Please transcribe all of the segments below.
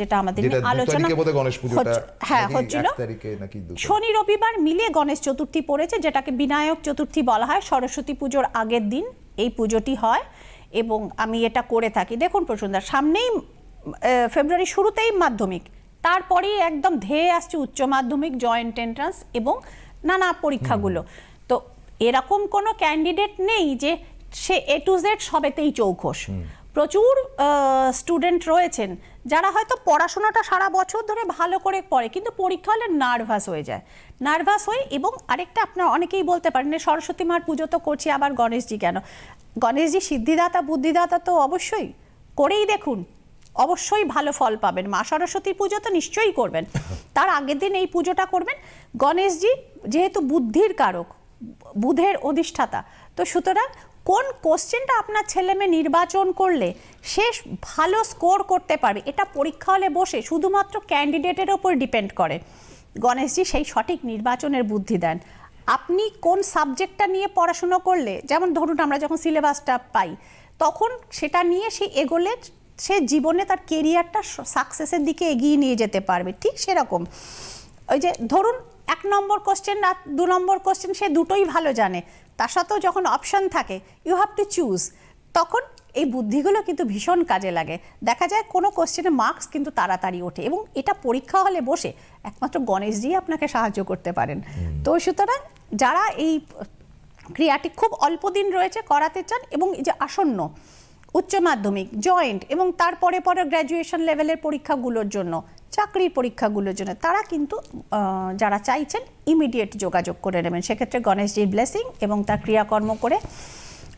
যেটা আমাদের আলোচনা হ্যাঁ হচ্ছিল? শনি রবিবার মিলিয়ে গণেশ চতুর্থী পড়েছে যেটাকে বিনায়ক চতুর্থী বলা হয়। সরস্বতী পুজোর আগের দিন এই পুজোটি হয় এবং আমি এটা করে থাকি। দেখুন প্রসন্দা সামনেই ফেব্রুয়ারি শুরুতেই মাধ্যমিক তারপরেই একদম ধেয়ে আসছে উচ্চ মাধ্যমিক জয়েন্ট এন্ট্রান্স এবং নানা পরীক্ষাগুলো। তো এরকম কোনো ক্যান্ডিডেট নেই যে সে এ টু জেড সবেতেই চৌখস প্রচুর স্টুডেন্ট রয়েছেন যারা হয়তো পড়াশোনাটা সারা বছর ধরে ভালো করে পড়ে, কিন্তু পরীক্ষা হলে নার্ভাস হয়ে যায়। নার্ভাস হয়ে এবং আরেকটা আপনার অনেকেই বলতে পারেন সরস্বতী মার পুজো তো করছি, আবার গণেশজি কেন? গণেশজি সিদ্ধিদাতা, বুদ্ধিদাতা তো অবশ্যই করেই দেখুন, অবশ্যই ভালো ফল পাবেন। মা সরস্বতীর পুজো তো নিশ্চয়ই করবেন। তার আগের দিন এই পুজোটা করবেন। গণেশজি যেহেতু বুদ্ধির কারক, বুধের অধিষ্ঠাতা, তো সুতরাং কোন কোশ্চেনটা আপনার ছেলে মেয়ে নির্বাচন করলে সে ভালো স্কোর করতে পারবে? এটা পরীক্ষা হলে বসে শুধুমাত্র ক্যান্ডিডেটের ওপর ডিপেন্ড করে। গণেশজি সেই সঠিক নির্বাচনের বুদ্ধি দেন। আপনি কোন সাবজেক্টটা নিয়ে পড়াশুনো করলে, যেমন ধরুন আমরা যখন সিলেবাসটা পাই, তখন সেটা নিয়ে সে এগোলে সে জীবনে তার কেরিয়ারটা সাকসেসের দিকে এগিয়ে নিয়ে যেতে পারবে। ঠিক সেরকম। ওই যে ধরুন এক নম্বর কোশ্চেন আর দু নম্বর কোশ্চেন সে দুটোই ভালো জানে। তার সাথেও যখন অপশন থাকে ইউ হ্যাভ টু চুজ তখন এই বুদ্ধিগুলো কিন্তু ভীষণ কাজে লাগে। দেখা যায় কোনো কোশ্চেনে মার্কস কিন্তু তাড়াতাড়ি ওঠে এবং এটা পরীক্ষা হলে বসে একমাত্র গণেশজি আপনাকে সাহায্য করতে পারেন। তো সুতরাং যারা এই ক্রিয়াটি খুব অল্প দিন রয়েছে করাতে চান এবং এই যে আসন্ন উচ্চ মাধ্যমিক জয়েন্ট এবং তারপরে পরে গ্র্যাজুয়েশন লেভেলের পরীক্ষাগুলোর জন্য চাকরির পরীক্ষাগুলোর জন্য। তারা কিন্তু যারা চাইছেন ইমিডিয়েট যোগাযোগ করে নেবেন। সেক্ষেত্রে গণেশজির ব্লেসিং এবং তার ক্রিয়াকর্ম করে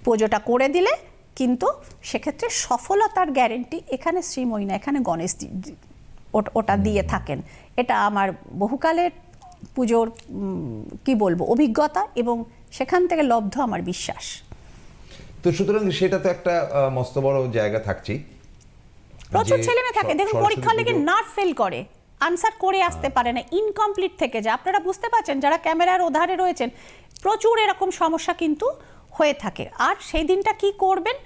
পুজোটা করে দিলে কিন্তু সেক্ষেত্রে সফলতার গ্যারেন্টি এখানে শ্রীময়ী এখানে গণেশ ওটা দিয়ে থাকেন। এটা আমার বহুকালের পুজোর কি বলব অভিজ্ঞতা এবং সেখান থেকে লব্ধ আমার বিশ্বাস। তো সুতরাং সেটা তো একটা মস্ত বড় জায়গা থাকছেই। প্রচুর ছেলে মেয়ে থাকে। দেখুন পরীক্ষা লেগে না ফেল করে। আনসার করে আসতে পারে না। ইনকমপ্লিট থেকে যায়। আপনারা বুঝতে পারছেন যারা ক্যামেরার ওধারে রয়েছেন প্রচুর এরকম সমস্যা কিন্তু হয়ে থাকে। আর সেই দিনটা কি করবেন?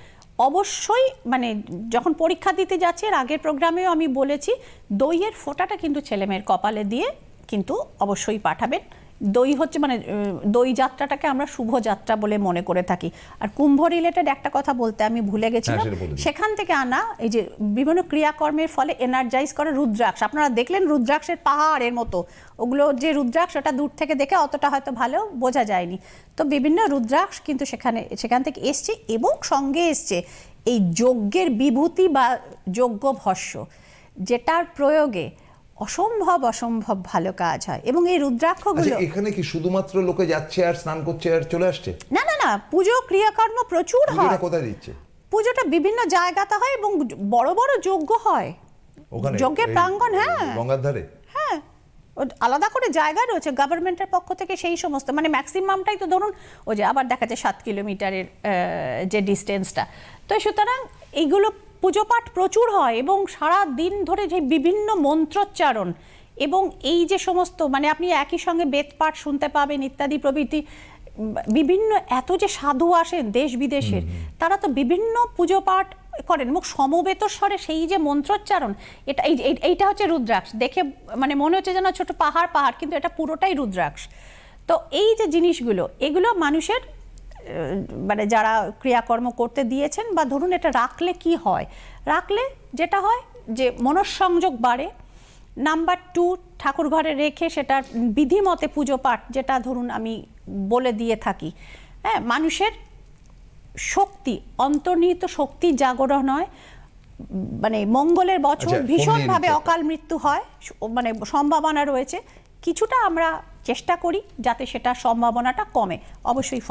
অবশ্যই মানে যখন পরীক্ষা দিতে যাচ্ছে এর আগের প্রোগ্রামেও আমি বলেছি দইয়ের ফোঁটাটা কিন্তু ছেলেমেয়ের কপালে দিয়ে কিন্তু অবশ্যই পাঠাবেন। দই হচ্ছে মানে দই যাত্রাটাকে আমরা শুভ যাত্রা বলে মনে করে থাকি। আর কুম্ভ রিলেটেড একটা কথা বলতে আমি ভুলে গেছিলাম। বলে দিন। সেখান থেকে আনা এই যে বিভিন্ন ক্রিয়াকর্মের ফলে এনার্জাইজ করে রুদ্রাক্ষ। আপনারা দেখলেন রুদ্রাক্ষের পাহাড়ের মতো। ওগুলো যে রুদ্রাক্ষ ওটা দূর থেকে দেখে অতটা হয়তো ভালো বোঝা যায়নি। তো বিভিন্ন রুদ্রাক্ষ কিন্তু সেখানে সেখান থেকে এসছে এবং সঙ্গে এসছে এই যজ্ঞের বিভূতি বা যজ্ঞ ভস্য যেটার প্রয়োগে অসম্ভব অসম্ভব ভালো কাজ হয়। এবং এই রুদ্রাক্ষগুলো আচ্ছা এখানে কি শুধুমাত্র লোকে যাচ্ছে আর স্নান করছে আর চলে আসছে? না না না পুজো ক্রিয়াকর্ম প্রচুর হয়। কোথায় দিচ্ছে? পুজোটা বিভিন্ন জায়গাতে হয় এবং বড় বড় যজ্ঞ হয়। ওখানে? যজ্ঞের প্রাঙ্গণ হ্যাঁ। গঙ্গার ধারে? হ্যাঁ। আলাদা করে জায়গা রয়েছে গভর্নমেন্টের পক্ষ থেকে সেই সমস্ত। মানে ম্যাক্সিমামটাই তো ধরুন ও যে আবার দেখা যায় সাত কিলোমিটারের যে ডিস্টেন্সটা তো সুতরাং এইগুলো পুজো পাঠ প্রচুর হয় এবং সারা দিন ধরে যে বিভিন্ন মন্ত্রোচ্চারণ এবং এই যে সমস্ত মানে আপনি একই সঙ্গে বেদ পাঠ শুনতে পাবেন ইত্যাদি প্রভৃতি বিভিন্ন এত যে সাধু আসেন দেশ বিদেশের তারা তো বিভিন্ন পুজো পাঠ করেন। এবং সমবেত স্বরে সেই যে মন্ত্রোচ্চারণ এটা এই এই- এইটা হচ্ছে রুদ্রাক্ষ। দেখে মানে মনে হচ্ছে যেন ছোট পাহাড় পাহাড় কিন্তু এটা পুরোটাই রুদ্রাক্ষ। তো এই যে জিনিসগুলো এগুলো মানুষের মানে যারা ক্রিয়াকর্ম করতে দিয়েছেন বা ধরুন এটা রাখলে কি হয়? রাখলে যেটা হয় যে মনঃসংযোগ বাড়ে। নাম্বার টু ঠাকুর ঘরে রেখে সেটা বিধিমতে পুজো পাঠ যেটা ধরুন আমি বলে দিয়ে থাকি। হ্যাঁ মানুষের শক্তি অন্তর্নিহিত শক্তি জাগরণ হয়। মানে মঙ্গলের বছর আচ্ছা, ভীষণভাবে অকাল মৃত্যু হয় মানে সম্ভাবনা রয়েছে। কিছুটা আমরা চেষ্টা করি যাতে সেটা সম্ভাবনাটা কমে। অবশ্যই ফোন